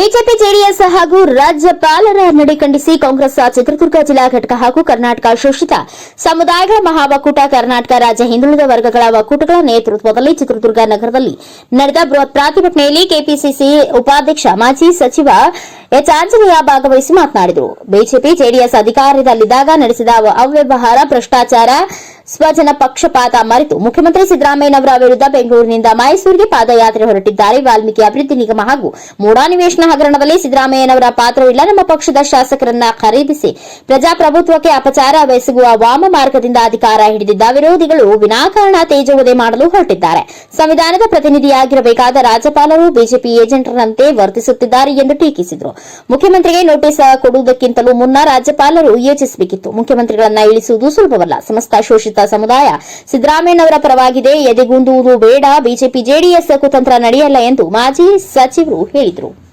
BJP JDS ಹಾಗೂ ರಾಜ್ಯಪಾಲರ ನಡೆ ಖಂಡಿಸಿ ಕಾಂಗ್ರೆಸ್ ಚಿತ್ರದುರ್ಗ ಜಿಲ್ಲಾ ಘಟಕ ಹಾಗೂ ಕರ್ನಾಟಕ ಶೋಷಿತ ಸಮುದಾಯಗಳ ಮಹಾ ಒಕ್ಕೂಟ ಕರ್ನಾಟಕ ರಾಜ್ಯ ಹಿಂದುಳಿದ ವರ್ಗಗಳ ಒಕ್ಕೂಟಗಳ ನೇತೃತ್ವದಲ್ಲಿ ಚಿತ್ರದುರ್ಗ ನಗರದಲ್ಲಿ ನಡೆದ ಬೃಹತ್ ಪ್ರತಿಭಟನೆಯಲ್ಲಿ ಕೆಪಿಸಿಸಿ ಉಪಾಧ್ಯಕ್ಷ, ಮಾಜಿ ಸಚಿವ ಎಚ್. ಆಂಜನೇಯ ಭಾಗವಹಿಸಿ ಮಾತನಾಡಿದರು. ಬಿಜೆಪಿ, ಜೆಡಿಎಸ್ ಅಧಿಕಾರದಲ್ಲಿದ್ದಾಗ ನಡೆಸಿದ ಅವ್ಯವಹಾರ ಭ್ರಷ್ಟಾಚಾರ ಸ್ವಜನ ಪಕ್ಷಪಾತ ಮರೆತು ಮುಖ್ಯಮಂತ್ರಿ ಸಿದ್ದರಾಮಯ್ಯನವರ ವಿರುದ್ಧ ಬೆಂಗಳೂರಿನಿಂದ ಮೈಸೂರಿಗೆ ಪಾದಯಾತ್ರೆ ಹೊರಟಿದ್ದಾರೆ. ವಾಲ್ಮೀಕಿ ಅಭಿವೃದ್ಧಿ ನಿಗಮ ಹಾಗೂ ಮೂಡಾ ನಿವೇಶನ ಹಗರಣದಲ್ಲಿ ಸಿದ್ದರಾಮಯ್ಯನವರ ಪಾತ್ರವಿಲ್ಲ. ನಮ್ಮ ಪಕ್ಷದ ಶಾಸಕರನ್ನ ಖರೀದಿಸಿ ಪ್ರಜಾಪ್ರಭುತ್ವಕ್ಕೆ ಅಪಚಾರ ಬೆಸಗುವ ವಾಮ ಮಾರ್ಗದಿಂದ ಅಧಿಕಾರ ಹಿಡಿದಿದ್ದ ವಿರೋಧಿಗಳು ವಿನಾಕಾರಣ ತೇಜೋವಧೆ ಮಾಡಲು ಹೊರಟಿದ್ದಾರೆ. ಸಂವಿಧಾನದ ಪ್ರತಿನಿಧಿಯಾಗಿರಬೇಕಾದ ರಾಜ್ಯಪಾಲರು ಬಿಜೆಪಿ ಏಜೆಂಟರಂತೆ ವರ್ತಿಸುತ್ತಿದ್ದಾರೆ ಎಂದು ಟೀಕಿಸಿದರು. ಮುಖ್ಯಮಂತ್ರಿಗೆ ನೋಟಿಸ್ ಕೊಡುವುದಕ್ಕಿಂತಲೂ ಮುನ್ನ ರಾಜ್ಯಪಾಲರು ಯೋಚಿಸಬೇಕಿತ್ತು. ಮುಖ್ಯಮಂತ್ರಿಗಳನ್ನ ಇಳಿಸುವುದು ಸುಲಭವಲ್ಲ. ಸಮಸ್ತ ಶೋಷಿತ ಸಮುದಾಯ. ಸಿದ್ದರಾಮಯ್ಯನವರ ಪರವಾಗಿದೆ ಎದೆಗುಂದುವುದು ಬೇಡ. ಬಿಜೆಪಿ ಜೆಡಿಎಸ್ ಕುತಂತ್ರ ನಡೆಯಲ್ಲ ಎಂದು ಮಾಜಿ ಸಚಿವರು ಹೇಳಿದರು.